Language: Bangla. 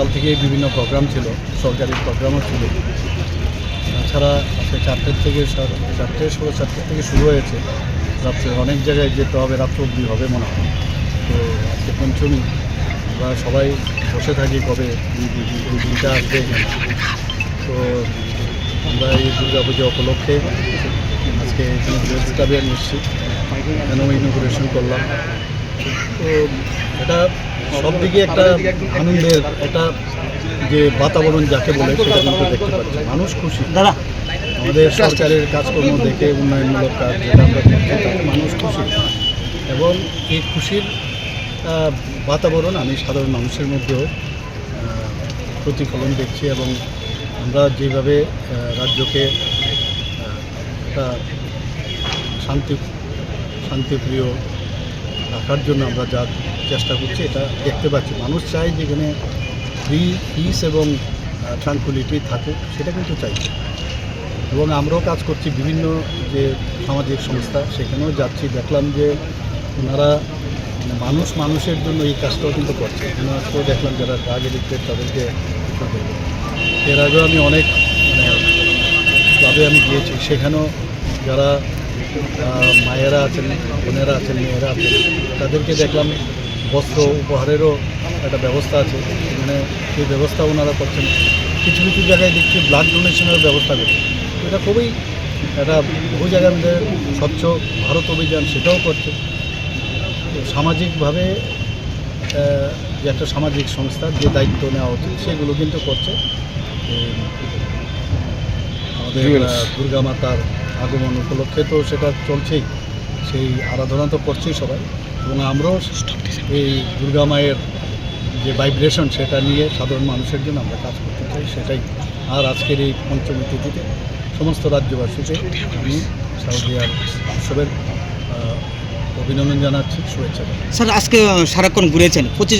সকাল থেকে বিভিন্ন প্রোগ্রাম ছিল, সরকারি প্রোগ্রামও ছিল। তাছাড়া আজকে চারটের থেকে চারটে ষোলো চারটের থেকে শুরু হয়েছে। রাত্রে অনেক জায়গায় যেতে হবে, রাত্র অবধি হবে মনে হয়। তো আজকে পঞ্চমী, আমরা সবাই বসে থাকি কবে দিনটা আসবে তো আমরা এই দুর্গা পুজো উপলক্ষে আজকে এখানে ড্রেস ক্লাবে এসেছি। এখানেও ইনোগ্রেশন করলাম। তো এটা সব দিকে একটা আনন্দের একটা যে বাতাবরণ যাকে বলে সেটা কিন্তু দেখতে পাচ্ছি। মানুষ খুশি। দাদা আমাদের সরকারের কাজকর্ম দেখে উন্নয়নমূলক কাজ যেটা আমরা মানুষ খুশি। এবং এই খুশির বাতাবরণ আমি সাধারণ মানুষের মধ্যেও প্রতিফলন দেখছি এবং আমরা যেভাবে রাজ্যকে একটা শান্তি শান্তিপ্রিয় রাখার জন্য আমরা যা চেষ্টা করছে, এটা দেখতে পাচ্ছি। মানুষ চায় যেখানে ফ্রি পিস এবং ট্রাঙ্কুলিটি থাকুক সেটা কিন্তু চাইছে এবং আমরাও কাজ করছি বিভিন্ন যে সামাজিক সংস্থা, সেখানেও যাচ্ছি। দেখলাম যে ওনারা মানে মানুষ মানুষের জন্য এই কাজটাও কিন্তু করছে। আজকেও দেখলাম যারা ড্রাগ এডিক্টেড তাদেরকে এর আগেও আমি অনেক মানে আমি গিয়েছি। সেখানেও যারা মায়েরা আছেন, বোনেরা আছেন, মেয়েরা আছেন, তাদেরকে দেখলাম বস্ত্র উপহারেরও একটা ব্যবস্থা আছে। সেখানে সেই ব্যবস্থা ওনারা করছেন। কিছু কিছু জায়গায় দেখছি ব্লাড ডোনেশনের ব্যবস্থা করছে। এটা খুবই একটা বহু জায়গায় আমাদের স্বচ্ছ ভারত অভিযান সেটাও করছে। সামাজিকভাবে যে একটা সামাজিক সংস্থার যে দায়িত্ব নেওয়া উচিত সেগুলো কিন্তু করছে। আমাদের দুর্গা মাতার আগমন উপলক্ষে তো সেটা চলছেই। সেই আরাধনা তো করছেই সবাই। এবং আমরাও এই দুর্গা মায়ের যে ভাইব্রেশন সেটা নিয়ে সাধারণ মানুষের জন্য আমরা কাজ করতে চাই, সেটাই। আর আজকের এই পঞ্চমী তিথিতে সমস্ত রাজ্যবাসীকে আমি শারদীয়ার উৎসবের অভিনন্দন জানাচ্ছি, শুভেচ্ছা স্যার, আজকে সারাক্ষণ ঘুরেছেন। পঁচিশ